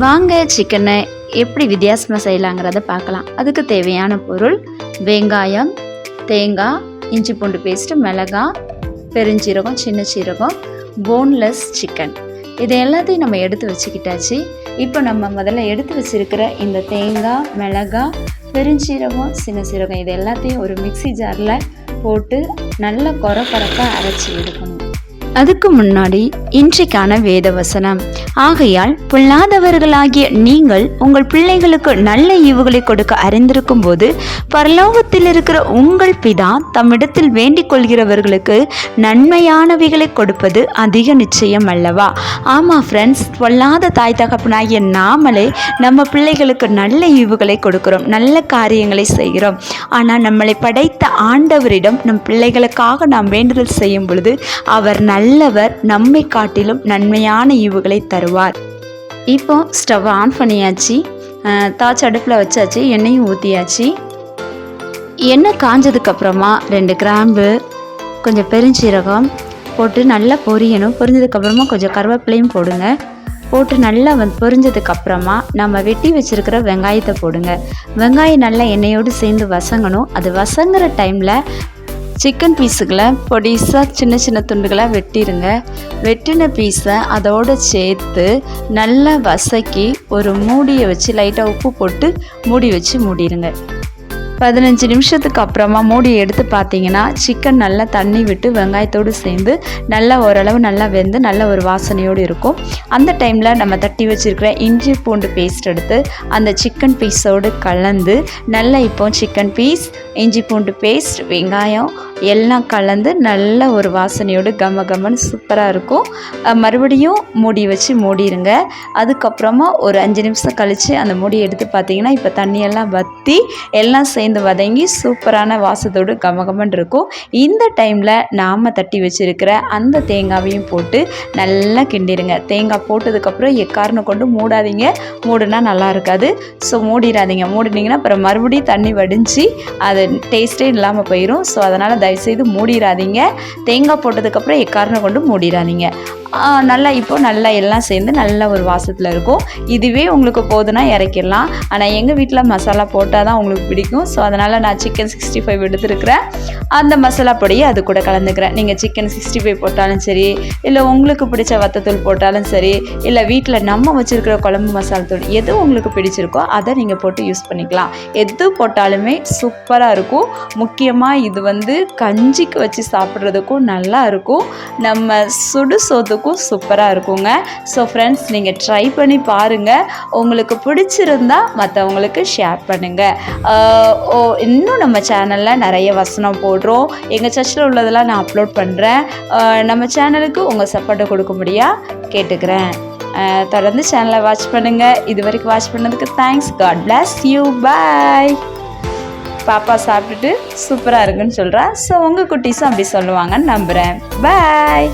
வாங்க சிக்கனை எப்படி வித்தியாசமாக செய்யலாங்கிறத பார்க்கலாம். அதுக்கு தேவையான பொருள் வெங்காயம் தேங்காய் இஞ்சி பூண்டு பேஸ்ட்டு மிளகாய் பெருஞ்சீரகம் சின்ன சீரகம் போன்லெஸ் சிக்கன் இது எல்லாத்தையும் நம்ம எடுத்து வச்சுக்கிட்டாச்சு. இப்போ நம்ம முதல்ல எடுத்து வச்சிருக்கிற இந்த தேங்காய் மிளகாய் பெருஞ்சீரகம் சின்ன சீரகம் இது எல்லாத்தையும் ஒரு மிக்ஸி ஜாரில் போட்டு நல்ல கொர குறப்பாக அரைச்சி எடுக்கணும். அதுக்கு முன்னாடி இன்றைக்கான வேத வசனம் ஆகையால் பொல்லாதவர்களாகிய நீங்கள் உங்கள் பிள்ளைகளுக்கு நல்ல ஈவுகளை கொடுக்க அறிந்திருக்கும் போது பரலோகத்தில் இருக்கிற உங்கள் பிதா தம்மிடத்தில் வேண்டிக் கொள்கிறவர்களுக்கு நன்மையானவைகளை கொடுப்பது அதிக நிச்சயம் அல்லவா? ஆமாம் ஃப்ரெண்ட்ஸ் பொல்லாத தாய் தகப்பனாகிய நாமளே நம்ம பிள்ளைகளுக்கு நல்ல ஈவுகளை கொடுக்கிறோம் நல்ல காரியங்களை செய்கிறோம். ஆனால் நம்மளை படைத்த ஆண்டவரிடம் நம் பிள்ளைகளுக்காக நாம் வேண்டுதல் செய்யும் பொழுது அவர் நல்லவர் நம்மை காட்டிலும் நன்மையான ஈவுகளை தருவார். இப்போ ஸ்டவ் ஆன் பண்ணியாச்சு. தாச்ச தாச்சு அடுப்பில் வச்சாச்சு. எண்ணெயும் ஊற்றியாச்சு எண்ணெய் காஞ்சதுக்கப்புறமா ரெண்டு கிராம்பு கொஞ்சம் பெருஞ்சீரகம் போட்டு நல்லா பொரியணும். பொரிஞ்சதுக்கப்புறமா கொஞ்சம் கருவேப்பிலையும் போடுங்க. போட்டு நல்லா வந்து பொரிஞ்சதுக்கப்புறமா நம்ம வெட்டி வச்சுருக்கிற வெங்காயத்தை போடுங்க. வெங்காயம் நல்லா எண்ணெயோடு சேர்ந்து வசங்கணும். அது வசங்குற டைமில் சிக்கன் பீஸுகளை பொடிசாக சின்ன சின்ன துண்டுகளாக வெட்டிடுங்க வெட்டின பீஸை அதோடு சேர்த்து நல்லா வசக்கி ஒரு மூடியை வச்சு லைட்டாக உப்பு போட்டு மூடி வச்சு மூடிடுங்க பதினஞ்சு நிமிஷத்துக்கு அப்புறமா மூடி எடுத்து பார்த்தீங்கன்னா சிக்கன் நல்லா தண்ணி விட்டு வெங்காயத்தோடு சேர்ந்து நல்லா ஓரளவு நல்லா வெந்து நல்ல ஒரு வாசனையோடு இருக்கும். அந்த டைமில் நம்ம தட்டி வச்சுருக்கிற இஞ்சி பூண்டு பேஸ்ட் எடுத்து அந்த சிக்கன் பீஸோடு கலந்து நல்லா இப்போ சிக்கன் பீஸ் இஞ்சி பூண்டு பேஸ்ட் வெங்காயம் எல்லாம் கலந்து நல்ல ஒரு வாசனையோடு கம கமன்னு சூப்பராக இருக்கும். மறுபடியும் மூடி வச்சு மூடிடுங்க அதுக்கப்புறமா ஒரு அஞ்சு நிமிஷம் கழித்து அந்த மூடி எடுத்து பார்த்தீங்கன்னா இப்போ தண்ணியெல்லாம் வற்றி எல்லாம் சேர்ந்து வதங்கி சூப்பரான வாசத்தோடு கமகமன்னு இருக்கும். இந்த டைமில் நாம் தட்டி வச்சுருக்கிற அந்த தேங்காவையும் போட்டு நல்லா கிண்டிடுங்க தேங்காய் போட்டதுக்கப்புறம் எக்காரணம் கொண்டு மூடாதீங்க. மூடுனா நல்லா இருக்காது. ஸோ மூடிடாதீங்க. மூடினீங்கன்னா அப்புறம் மறுபடியும் தண்ணி வடிஞ்சு அது டேஸ்ட்டே இல்லாமல் போயிடும் ஸோ அதனால் தயவுசெய்து மூடிடாதீங்க. தேங்காய் போட்டதுக்கப்புறம் எக்காரணம் கொண்டு மூடிடாதீங்க. நல்லா இப்போ நல்லா எல்லாம் சேர்ந்து நல்ல ஒரு வாசத்தில் இருக்கும். இதுவே உங்களுக்கு போதுன்னா இறக்கிடலாம். ஆனால் எங்கள் வீட்டில் மசாலா போட்டால் தான் உங்களுக்கு பிடிக்கும். ஸோ அதனால் நான் சிக்கன் சிக்ஸ்டி ஃபைவ் எடுத்துருக்கிறேன். அந்த மசாலா பொடியை அது கூட கலந்துக்கிறேன். நீங்கள் சிக்கன் சிக்ஸ்டி ஃபைவ் போட்டாலும் சரி இல்லை உங்களுக்கு பிடிச்ச வத்தத்தூள் போட்டாலும் சரி இல்லை வீட்டில் நம்ம வச்சுருக்கிற குழம்பு மசாலா தூள் எது உங்களுக்கு பிடிச்சிருக்கோ அதை நீங்கள் போட்டு யூஸ் பண்ணிக்கலாம். எது போட்டாலுமே சூப்பராக இருக்கும். முக்கியமாக இது வந்து கஞ்சிக்கு வச்சு சாப்பிட்றதுக்கும் நல்லா இருக்கும். நம்ம சுடு சோத்துக்கும் சூப்பராக இருக்குங்க. ஸோ ஃப்ரெண்ட்ஸ் நீங்கள் ட்ரை பண்ணி பாருங்கள் உங்களுக்கு பிடிச்சிருந்தா மற்றவங்களுக்கு ஷேர் பண்ணுங்கள் ஓ இன்னும் நம்ம சேனலில் நிறைய வசனம் போடுறோம். எங்கள் சர்ச்சில் உள்ளதெல்லாம் நான் அப்லோட் பண்ணுறேன் நம்ம சேனலுக்கு உங்கள் சப்போர்ட்டை கொடுக்க முடியா கேட்டுக்கிறேன். தொடர்ந்து சேனலை வாட்ச் பண்ணுங்கள் இது வரைக்கும் வாட்ச் பண்ணதுக்கு thanks God bless you bye பாப்பா சாப்பிட்டுட்டு சூப்பராக இருக்குன்னு சொல்கிறா ஸோ உங்கள் குட்டீஸும் அப்படி சொல்லுவாங்கன்னு நம்புகிறேன் பாய்